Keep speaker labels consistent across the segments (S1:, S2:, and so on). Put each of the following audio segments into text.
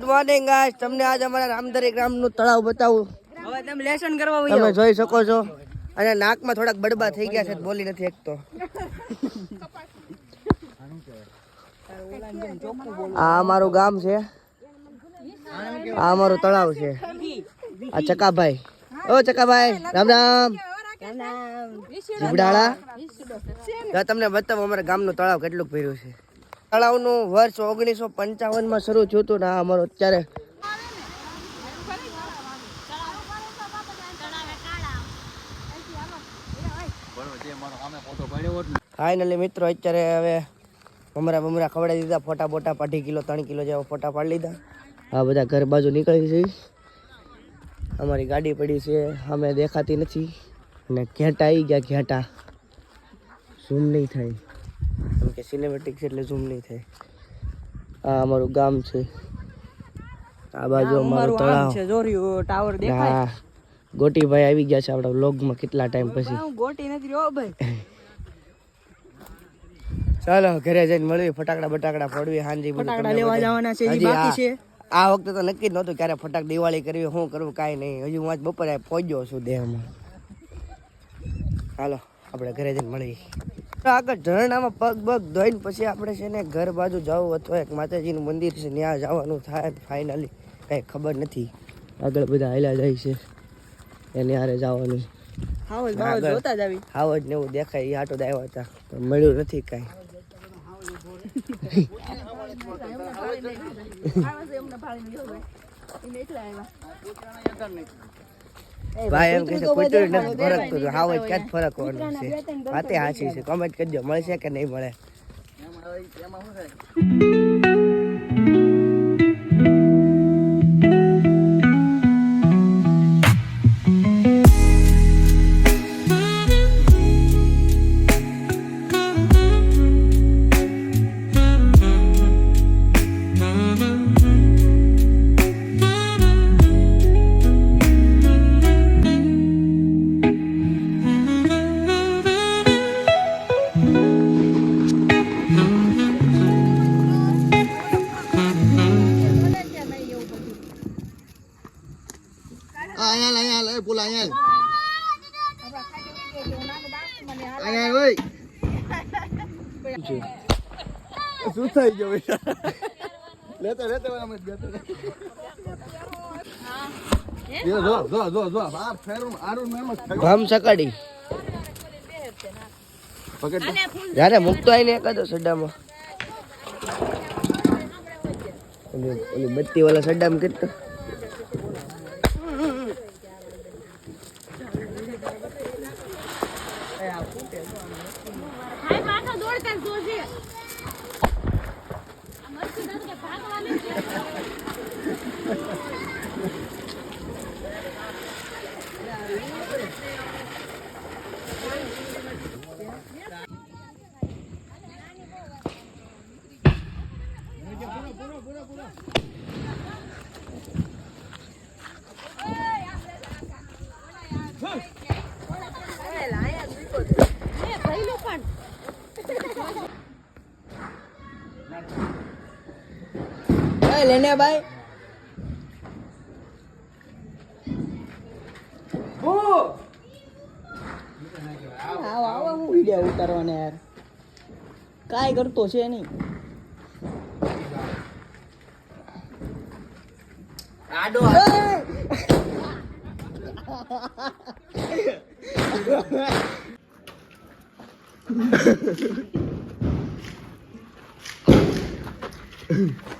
S1: Good morning guys તમને આજ અમારા રામદરી ગ્રામનું તળાવ બતાવું.
S2: હવે તમે લેસન કરવા
S1: તમે જોઈ શકો છો. અને નાકમાં થોડાક બડબા થઈ ગયા છે બોલી નથી એકતો આ અમારું ગામ છે. આ અમારું તળાવ છે. આ ચકાભાઈ. ઓ ચકાભાઈ. રામ રામ. જીવડાળા. તમને બતાવો અમારા ગામનું તળાવ કેટલું ભર્યું છે. તળાવનું વર્ષ ઓગણીસો પંચાવનમાં શરૂ થયું હતું ને અમારું અત્યારે. ફાઇનલી મિત્રો, અત્યારે હવે બમરા બમરા ખવડાવી દીધા, ફોટા બોટા અઢી કિલો, ત્રણ કિલો જેવા ફોટા પાડી લીધા. આ બધા ઘર બાજુ નીકળી છે. અમારી ગાડી પડી છે, અમે દેખાતી નથી. અને ઘેટા આવી ગયા, ઘેટા. ઝૂમ નહીં થાય. કેમ કે સિનેમેટિક છે એટલે ઝૂમ નહીં થાય. આ અમારું ગામ છે. આ બાજુ અમારું તળાવ.
S2: છે જોર્યું ટાવર દેખાય.
S1: ગોટીભાઈ આવી ગયા છે આપણા વ્લોગમાં કેટલા ટાઈમ પછી.
S2: હું ગોટી નથી રહ્યો ભાઈ.
S1: ચાલો ઘરે જઈને મળવી ફટાકડા બટાકડા ફોડવી હાંજી
S2: ફટાકડા લેવા જવાના છે, હજી બાકી છે.
S1: આ વખતે તો નક્કી જ નહોતું ક્યારે ફટાક દિવાળી કરવી શું કરવું કાંઈ નહીં. હજુ હું આજ બપોરે પહોંચ્યો છું દેહમાં. હાલો આપણે ઘરે જઈને મળવી આગળ ઝરણામાં પગ પગ ધોઈને પછી આપણે છે ને ઘર બાજુ જવું અથવા એક માતાજીનું મંદિર છે ત્યાં જવાનું થાય ફાઇનલી કંઈ ખબર નથી. આગળ બધા હાલ્યા જાય છે. એને હારે જવાનું.
S2: હાવ જ બાવ
S1: આગળ.
S2: જોતા જ આવી.
S1: હાવ ને એવું દેખાય એ આટો આવ્યા હતા. પણ મળ્યું નથી કાંઈ. ભાઈ એમ કે છે કુતરું નથી ફરક તો હાવ જ ક્યાં જ ફરકવાનું છે. વાતે હાચી છે. કોમેન્ટ કરજો મળશે કે નહીં મળે?
S3: અહીંયા અહીંયા લે પુલા અહીંયા અહીંયા ઓય શું થઈ ગયો બેટા લેતો લેતો વાળા મત ગયો જો જો જો જો આ ફેરું આરું મેમ જ
S1: ભમ સકાડી
S3: પકડ
S1: જ્યારે મૂકતો આવીને એકાદો સડામાં ઓલી ઓલી બત્તી વાળા સડામાં કેટલો
S2: ભાઈ લેને ભાઈ. આવો ઉતારવાને યાર. કાંઈ કરતો છે નહીં.
S1: આડો.
S2: Mm-hmm.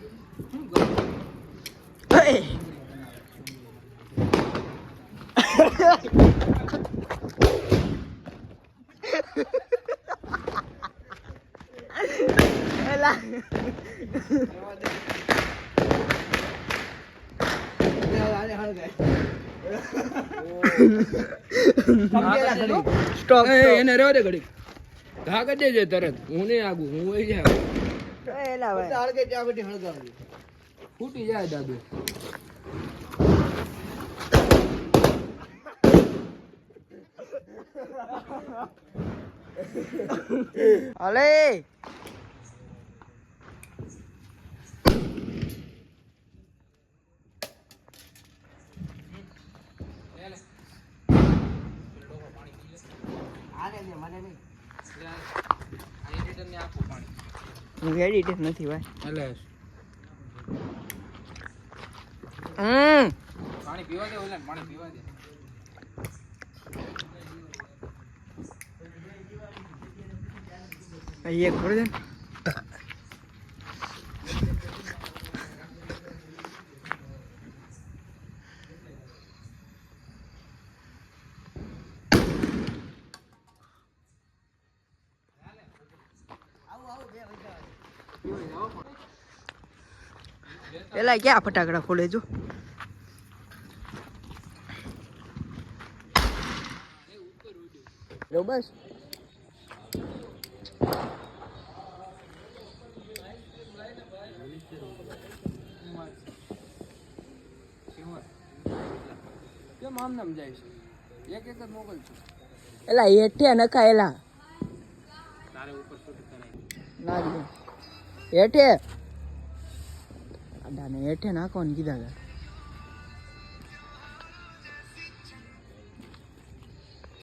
S3: એલા
S4: ફૂટી જાય દાદુ.
S2: અલે. હું એડિટ નથી ભાઈ.
S4: એટલે
S2: હમ.
S4: પાણી પીવા દે ઓલા પાણી પીવા દે.
S2: અહીંયા એક ભર પેલા ક્યાં ફટાકડા ખોલે જો? બસ.
S4: કેમ આમ નામ જાય છે એક એક જ મોકલ છું
S2: એલા. હેઠે નખા એલા
S4: તારે ઉપર શૂટ કરાય.
S2: નાખજો હેઠે దాన్ని ఏటేనా కొనికిదాగా